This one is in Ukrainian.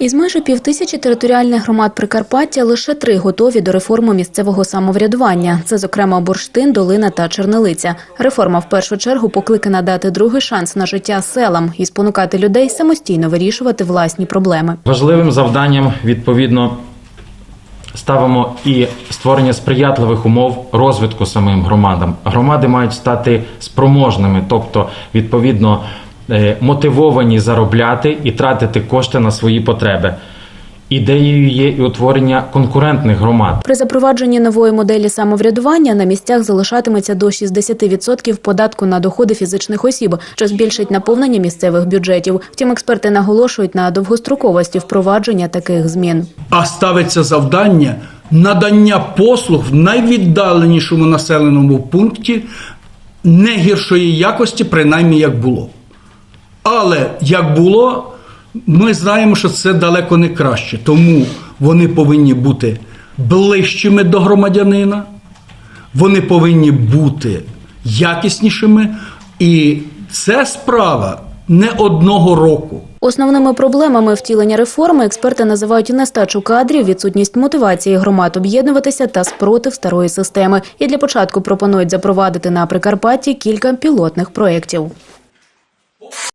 Із майже півтисячі територіальних громад Прикарпаття лише три готові до реформи місцевого самоврядування. Це, зокрема, Бурштин, Долина та Чернелиця. Реформа в першу чергу покликана дати другий шанс на життя селам і спонукати людей самостійно вирішувати власні проблеми. Важливим завданням відповідно ставимо і створення сприятливих умов розвитку самим громадам. Громади мають стати спроможними, тобто відповідно мотивовані заробляти і тратити кошти на свої потреби. Ідеєю є і утворення конкурентних громад. При запровадженні нової моделі самоврядування на місцях залишатиметься до 60% податку на доходи фізичних осіб, що збільшить наповнення місцевих бюджетів. Втім, експерти наголошують на довгостроковості впровадження таких змін. а ставиться завдання надання послуг в найвіддаленішому населеному пункті не гіршої якості, принаймні як було. Але як було, ми знаємо, що це далеко не краще. Тому вони повинні бути ближчими до громадянина, вони повинні бути якіснішими, і це справа не одного року. Основними проблемами втілення реформи експерти називають нестачу кадрів, відсутність мотивації громад об'єднуватися та спротив старої системи. І для початку пропонують запровадити на Прикарпатті кілька пілотних проєктів.